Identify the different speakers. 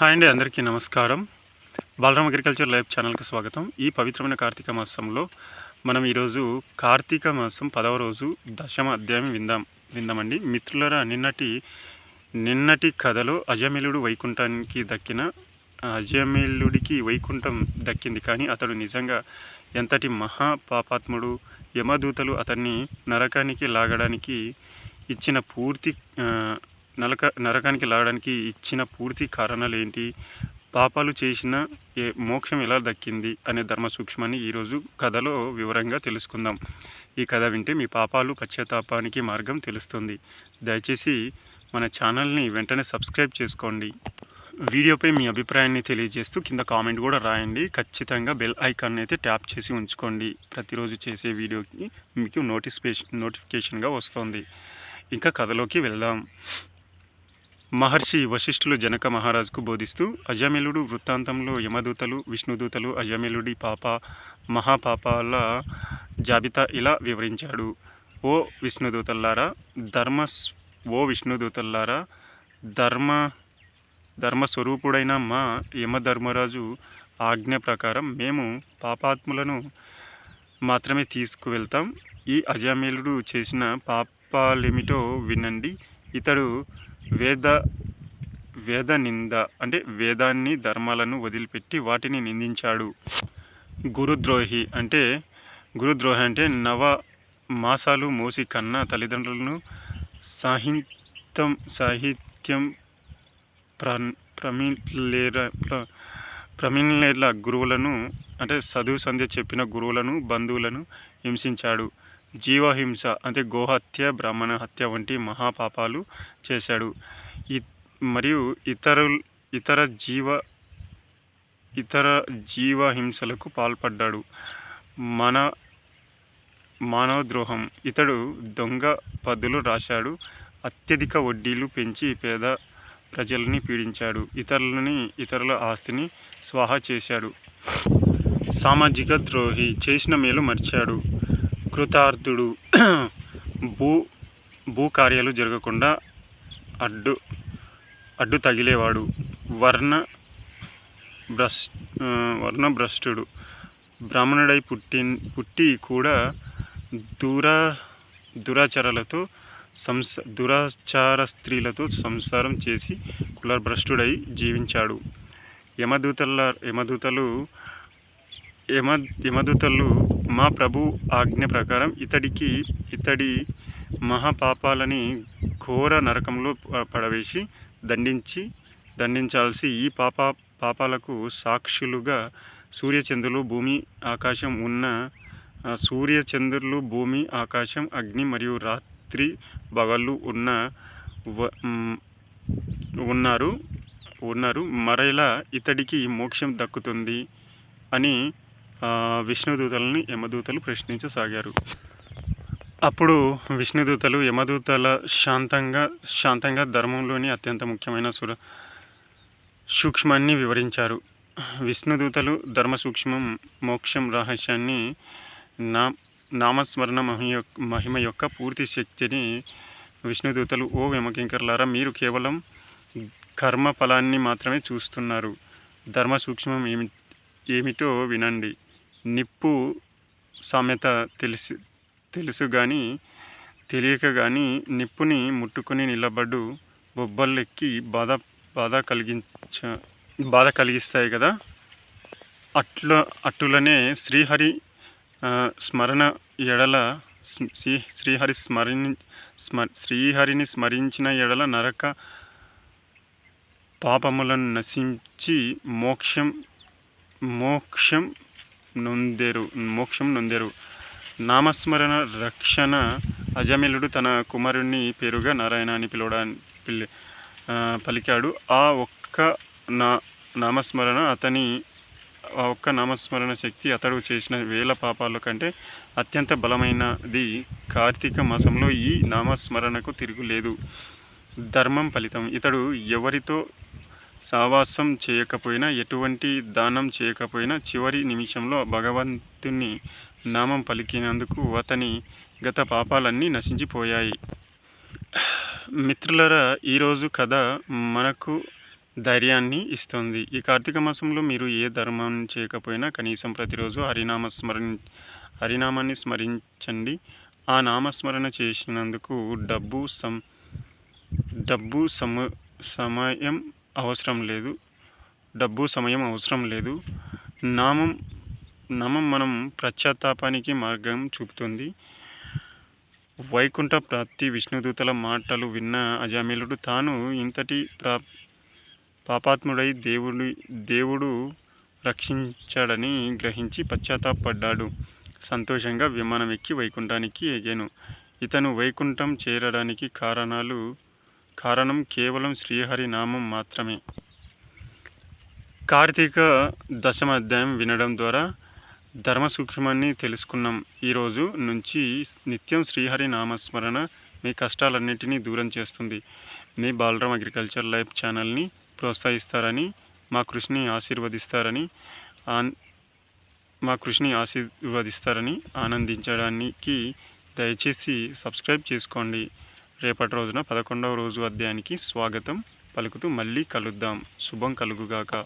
Speaker 1: Hi అండి అందరికీ నమస్కారం. బాలరామ్ అగ్రికల్చర్ లైవ్ ఛానల్కి స్వాగతం. ఈ పవిత్రమైన కార్తీక మాసంలో మనం ఈరోజు కార్తీక మాసం పదవ రోజు దశమ అధ్యాయం విందాం విందామండి. మిత్రులరా నిన్నటి నిన్నటి కథలో అజమిలుడు వైకుంఠానికి దక్కిన అజమిలుడికి వైకుంఠం దక్కింది. కానీ అతడు నిజంగా ఎంతటి మహా పాపాత్ముడు యమదూతలు అతన్ని నరకానికి లాగడానికి ఇచ్చిన పూర్తి నరక నరకానికి లాగడానికి ఇచ్చిన పూర్తి కారణాలు ఏంటి పాపాలు చేసిన ఏ మోక్షం ఎలా దక్కింది? అనే ధర్మ సూక్ష్మాన్ని ఈరోజు కథలో వివరంగా తెలుసుకుందాం. ఈ కథ వింటే మీ పాపాలు పశ్చాత్తాపానికి మార్గం తెలుస్తుంది. దయచేసి మన ఛానల్ని వెంటనే సబ్స్క్రైబ్ చేసుకోండి. వీడియోపై మీ అభిప్రాయాన్ని తెలియజేస్తూ కింద కామెంట్ కూడా రాయండి. ఖచ్చితంగా బెల్ ఐకాన్ అయితే ట్యాప్ చేసి ఉంచుకోండి. ప్రతిరోజు చేసే వీడియోకి మీకు నోటిఫికేషన్ నోటిఫికేషన్గా వస్తుంది. ఇంకా కథలోకి వెళ్దాం. మహర్షి వశిష్ఠులు జనక మహారాజుకు బోధిస్తూ అజమిలుడు వృత్తాంతంలో యమదూతలు విష్ణుదూతలు అజమిలుడి పాప మహాపాపాల జాబితా ఇలా వివరించాడు. ఓ విష్ణుదూతల్లారా ధర్మ ఓ విష్ణుదూతల్లారా ధర్మ ధర్మస్వరూపుడైన మా యమధర్మరాజు ఆజ్ఞ ప్రకారం మేము పాపాత్ములను మాత్రమే తీసుకువెళ్తాం. ఈ అజామేలుడు చేసిన పాపాలేమిటో వినండి. ఇతడు వేద వేద నింద అంటే వేదాన్ని ధర్మాలను వదిలిపెట్టి వాటిని నిందించాడు. గురుద్రోహి అంటే గురుద్రోహి అంటే నవ మాసాలు మోసి కన్న తల్లిదండ్రులను సాహిత్యం సాహిత్యం ప్ర ప్రమిలేర ప్రమిలేర్ల గురువులను అంటే చదువు సంధ్య చెప్పిన గురువులను బంధువులను హింసించాడు. జీవహింస అంటే గోహత్య బ్రాహ్మణ హత్య వంటి మహాపాపాలు చేశాడు. ఇ మరియు ఇతరు ఇతర జీవ ఇతర జీవహింసలకు పాల్పడ్డాడు. మన మానవ ద్రోహం ఇతడు దొంగ పద్దులు రాశాడు. అత్యధిక వడ్డీలు పెంచి పేద ప్రజలని పీడించాడు. ఇతరులని ఇతరుల ఆస్తిని స్వాహా చేశాడు. సామాజిక ద్రోహి చేసిన మేలు మర్చాడు. కృతార్థుడు. భూ భూ కార్యాలు జరగకుండా అడ్డు అడ్డు తగిలేవాడు. వర్ణ భ్రష్ వర్ణభ్రష్టుడు బ్రాహ్మణుడై పుట్టి పుట్టి కూడా దూర దురాచారాలతో సంస దురాచార స్త్రీలతో సంసారం చేసి కులభ్రష్టుడై జీవించాడు. యమదూతల యమదూతలు యమ యమదూతలు మా ప్రభు ఆజ్ఞ ప్రకారం ఇతడికి ఇతడి మహాపాపాలని ఘోర నరకంలో పడవేసి దండించి దండించాల్సి ఈ పాప పాపాలకు సాక్షులుగా సూర్యచంద్రులు భూమి ఆకాశం ఉన్న సూర్యచంద్రులు భూమి ఆకాశం అగ్ని మరియు రాత్రి పగళ్ళు ఉన్న ఉన్నారు ఉన్నారు. మరలా ఇతడికి మోక్షం దక్కుతుంది అని విష్ణుదూతలని యమదూతలు ప్రశ్నించసాగారు. అప్పుడు విష్ణుదూతలు యమదూతల శాంతంగా శాంతంగా ధర్మంలోని అత్యంత ముఖ్యమైన సుర సూక్ష్మాన్ని వివరించారు. విష్ణుదూతలు ధర్మ సూక్ష్మం మోక్షం రహస్యాన్ని నా నామస్మరణ మహిమ యొక్క మహిమ యొక్క పూర్తి శక్తిని విష్ణుదూతలు ఓ వెమకింకర్లారా మీరు కేవలం కర్మ ఫలాన్ని మాత్రమే చూస్తున్నారు. ధర్మ సూక్ష్మం ఏమి ఏమిటో వినండి. నిప్పు సామెత తెలిసి తెలుసు కానీ తెలియక కానీ నిప్పుని ముట్టుకొని నిలబడు బొబ్బల్లెక్కి బాధ బాధ కలిగించ బాధ కలిగిస్తాయి కదా? అట్ల అట్టులనే శ్రీహరి స్మరణ ఎడల స్- శ్రీ శ్రీహరి స్మరణి స్మ శ్రీహరిని స్మరించిన ఎడల నరక పాపములను నశించి మోక్షం మోక్షం నొందెరు మోక్షం నొందెరు. నామస్మరణ రక్షణ అజమిలుడు తన కుమారుని పేరుగా నారాయణ అని పిలవడానికి పిల్లి పలికాడు. ఆ ఒక్క నా నామస్మరణ అతని ఆ ఒక్క నామస్మరణ శక్తి అతడు చేసిన వేల పాపాల కంటే అత్యంత బలమైనది. కార్తీక మాసంలో ఈ నామస్మరణకు తిరుగులేదు. ధర్మం ఫలితం. ఇతడు ఎవరితో సావాసం చేయకపోయినా ఎటువంటి దానం చేయకపోయినా చివరి నిమిషంలో భగవంతుని నామం పలికినందుకు అతని గత పాపాలన్నీ నశించిపోయాయి. మిత్రులరా ఈరోజు కథ మనకు ధైర్యాన్ని ఇస్తుంది. ఈ కార్తీక మాసంలో మీరు ఏ ధర్మం చేయకపోయినా కనీసం ప్రతిరోజు హరినామ స్మరణ హరినామాన్ని స్మరించండి. ఆ నామస్మరణ చేసినందుకు డబ్బు సం డబ్బు సమ సమయం అవసరం లేదు. డబ్బు సమయం అవసరం లేదు. నామం నామం మనం ప్రత్యాతాపానికి మార్గం చూపుతుంది. వైకుంఠ ప్రాప్తి విష్ణుదూతల మాటలు విన్న అజామిలుడు తాను ఇంతటి ప్రా పాపాత్ముడై దేవుడి దేవుడు రక్షించాడని గ్రహించి పశ్చాత్తాపడ్డాడు. సంతోషంగా విమానం ఎక్కి వైకుంఠానికి ఎగాను. ఇతను వైకుంఠం చేరడానికి కారణాలు కారణం కేవలం శ్రీహరి నామం మాత్రమే. కార్తీక దశమ అధ్యాయం వినడం ద్వారా ధర్మ సూక్ష్మాన్ని తెలుసుకున్నాం. ఈరోజు నుంచి నిత్యం శ్రీహరి నామస్మరణ మీ కష్టాలన్నింటినీ దూరం చేస్తుంది. మీ బాలరామ్ అగ్రికల్చర్ లైఫ్ ఛానల్ని ప్రోత్సహిస్తారని మా కృషిని ఆశీర్వదిస్తారని ఆన్ మా కృషిని ఆశీర్వదిస్తారని ఆనందించడానికి దయచేసి సబ్స్క్రైబ్ చేసుకోండి. రేపటి రోజున పదకొండవ రోజు అధ్యాయానికి స్వాగతం. పలుకుతూ మళ్ళీ కలుద్దాం. శుభం కలుగుగాక.